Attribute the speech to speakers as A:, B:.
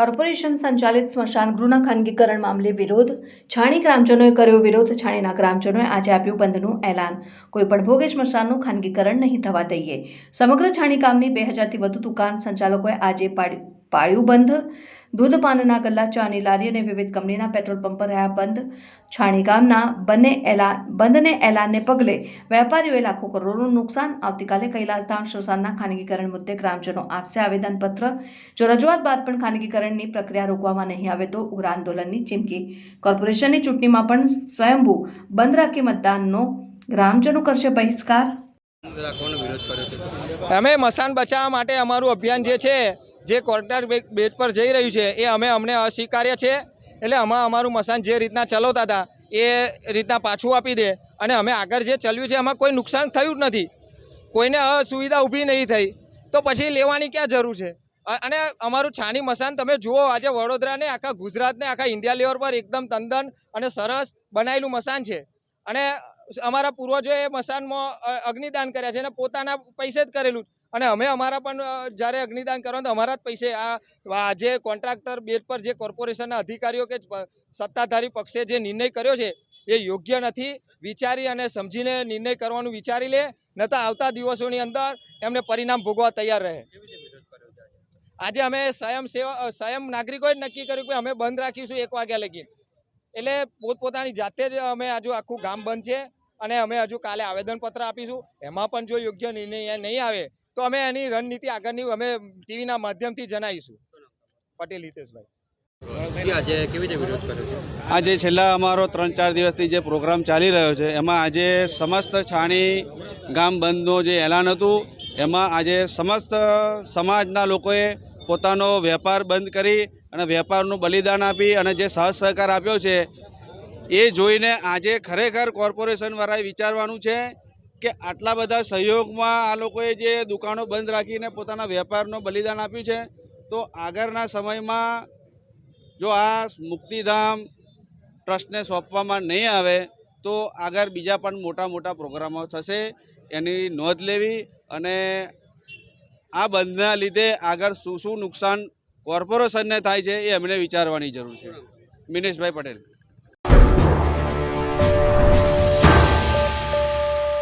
A: Corporation સંચાલિત સ્મશાન ગૃહના ખાનગીકરણ મામલે વિરોધ. છાણી ગ્રામજનોએ કર્યો વિરોધ. છાણીના ગ્રામજનોએ આજે આપ્યું બંધનું એલાન. કોઈપણ ભોગે સ્મશાનનું ખાનગીકરણ નહીં થવા દઈએ. સમગ્ર છાણી ગામની બે હજારથી વધુ દુકાન સંચાલકોએ આજે પાડ્યું પાળ્યું બંધ. દૂધ પાનના ગલ્લા, ચાની લારી અને વિવિધ કંપનીના પેટ્રોલ પંપ રહ્યા બંધ. છાણી ગામના બંને એલાન બંધને એલાનને પગલે વેપારીઓએ લાખો કરોડનું નુકસાન આવતીકાલે કૈલાસધામ સ્મશાનના ખાનગીકરણ મુદ્દે ગ્રામજનો આપશે આવેદનપત્ર. જો રજૂઆત બાદ પણ ખાનગીકરણની પ્રક્રિયા રોકવામાં નહીં આવે તો ઉગ્ર આંદોલનની ચીમકી. કોર્પોરેશનની ચૂંટણીમાં પણ સ્વયંભૂ બંધ રાખી મતદાનનો ગ્રામજનો કરશે બહિષ્કાર.
B: અમે મસાન બચાવવા માટે અમારું અભિયાન જે છે જે ક્વાર્ટર બેટ પર જઈ રહ્યું છે, એ અમે અમને અસ્વીકાર્ય છે. એટલે અમે અમારું મસાન જે રીતના ચલાવતા હતા, એ રીતના પાછું આપી દે અને અમે આગળ જે ચલ્યું છે, એમાં કોઈ નુકસાન થયું જ નથી. કોઈને અસુવિધા ઊભી નહીં થઈ. તો પછી લેવાની ક્યાં જરૂર છે? અને અમારું છાની મસાન તમે જુઓ, આજે વડોદરાને, આખા ગુજરાતને, આખા ઇન્ડિયા લેવલ પર એકદમ તંદન અને સરસ બનાવેલું મસાન છે. અને અમારા પૂર્વજોએ મસાનમાં અગ્નિદાન કર્યા છે અને પોતાના પૈસે જ કરેલું. અને અમે અમારા પણ જ્યારે અગ્નિદાન કરવાનું તો અમારા જ પૈસે આ જે કોન્ટ્રાક્ટર બેટ પર જે કોર્પોરેશનના અધિકારીઓ કે સત્તાધારી પક્ષે જે નિર્ણય કર્યો છે, એ યોગ્ય નથી. વિચારી અને સમજીને નિર્ણય કરવાનું વિચારી લે નતા આવતા દિવસોની અંદર એમને પરિણામ ભોગવા તૈયાર રહે. આજે અમે સ્વયં સેવા સ્વયં નાગરિકોએ નક્કી કર્યું કે અમે બંધ રાખીશું એક વાગ્યા લગી. એટલે પોતપોતાની જાતે જ અમે હજુ આખું ગામ બંધ છે અને અમે હજુ કાલે આવેદનપત્ર આપીશું. એમાં પણ જો યોગ્ય નિર્ણય નહીં આવે તો અમે એની રણનીતિ આગળની અમે ટીવીના માધ્યમથી જણાવીશું. પટેલ હિતેશભાઈ.
C: આજે કેવી રીતે વિરોધ કર્યો છે?
D: આજે છેલ્લા અમારો ત્રણ ચાર દિવસથી જે પ્રોગ્રામ ચાલી રહ્યો છે એમાં આજે સમસ્ત છાણી ગામ બંધનું જે એલાન હતું એમાં આજે સમસ્ત સમાજના લોકોએ પોતાનો વેપાર બંધ કરી અને વેપારનું બલિદાન આપી અને જે સહજ સહકાર આપ્યો છે એ જોઈને આજે ખરેખર કોર્પોરેશનવાળાએ વિચારવાનું છે કે આટલા બધા સહયોગમાં આ લોકોએ જે દુકાનો બંધ રાખીને પોતાના વેપારનું બલિદાન આપ્યું છે, તો આગળના સમયમાં જો આ મુક્તિધામ ટ્રસ્ટને સોંપવામાં નહીં આવે, તો આગળ બીજા પણ મોટા મોટા પ્રોગ્રામો થશે. એની નોંધ લેવી અને આ બંધના લીધે આગળ શું શું નુકસાન કોર્પોરેશનને થાય છે એ અમને વિચારવાની જરૂર છે. મિનેશભાઈ પટેલ.